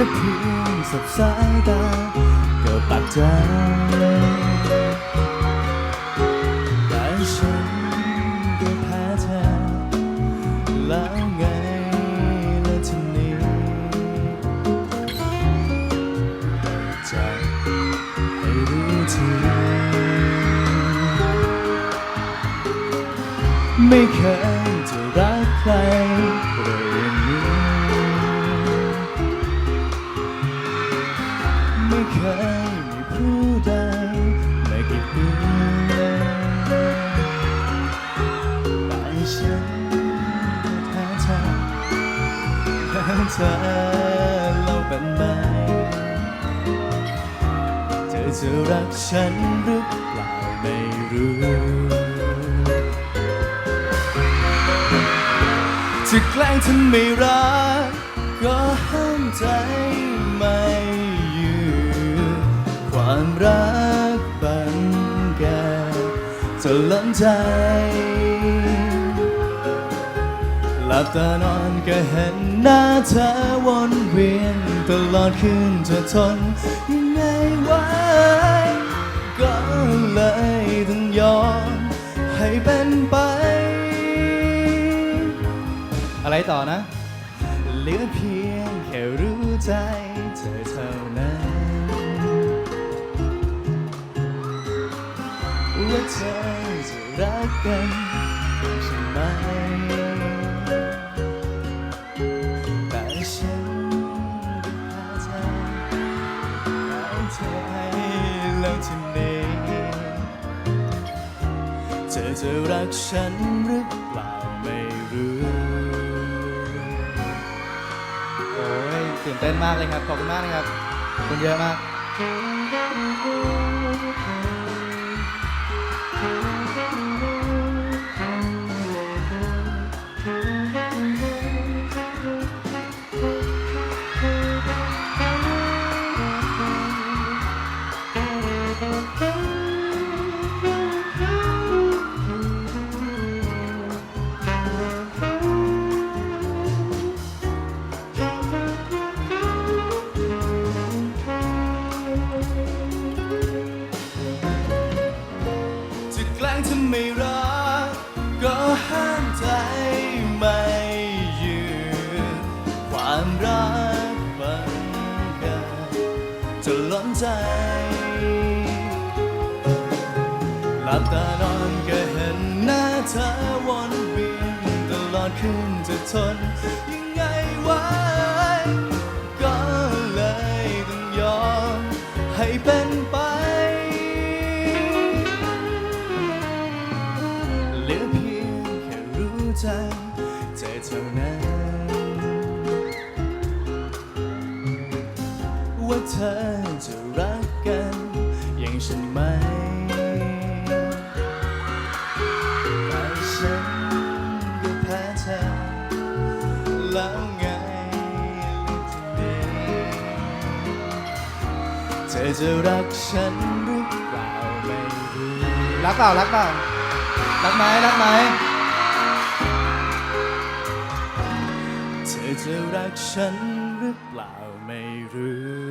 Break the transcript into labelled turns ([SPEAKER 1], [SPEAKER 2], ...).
[SPEAKER 1] ค่เพียงสบสายตาก็ปักใจแต่ฉันก็แพ้เธอแล้วไงล่ะทีนี้ใจให้รู้ทีไม่เคยจะรัก เธอเราเป็นไหมเธอจะรักฉันหรือเปล่าไม่รู้จะแกล้งทำไม่รัก ก็ห้ามใจไม่อยู่ความรักบันแกจะล้นใจ บตานอนก็เห็นหน้าเธอวนเวียน ตลอดคืนจะทนยังไงไหวก็เลยต้องยอมให้เป็นไป อะไรต่อนะเหลือเพียงแค่รู้ใจเธอเท่านั้น ว่าเธอจะรักกันใช่ไหม ฉันก็พาเธอเอาเธอให้แล้วทีนี้เธอจะรักฉันหรือเปล่าไม่รู้
[SPEAKER 2] โอ้ยตื่นเต้นมากเลยครับขอบคุณมากนะครับขอบคุณเยอะมาก
[SPEAKER 1] จะแกล้งทำไม่รัก ก็ห้ามใจไม่ยู่ความรักบังเกิดจะล้นใจหลับตานอนก็เห็นหน้าเธอวนเวียนตลอดคืนจะทนยังไงไหวก็เลยต้องยอมให้เป็น ใจใจเท่านั้น ว่าเธอจะรักกันอย่างฉันไหมแต่ฉันก็แพ้เธอแล้วไงลูกทีนี้เธอจะรักฉันหรือเปล่าไม่รู้
[SPEAKER 2] รักเปล่ารักเปล่ารักไหมรักไหม
[SPEAKER 1] จะรักฉันหรือเปล่าไม่รู้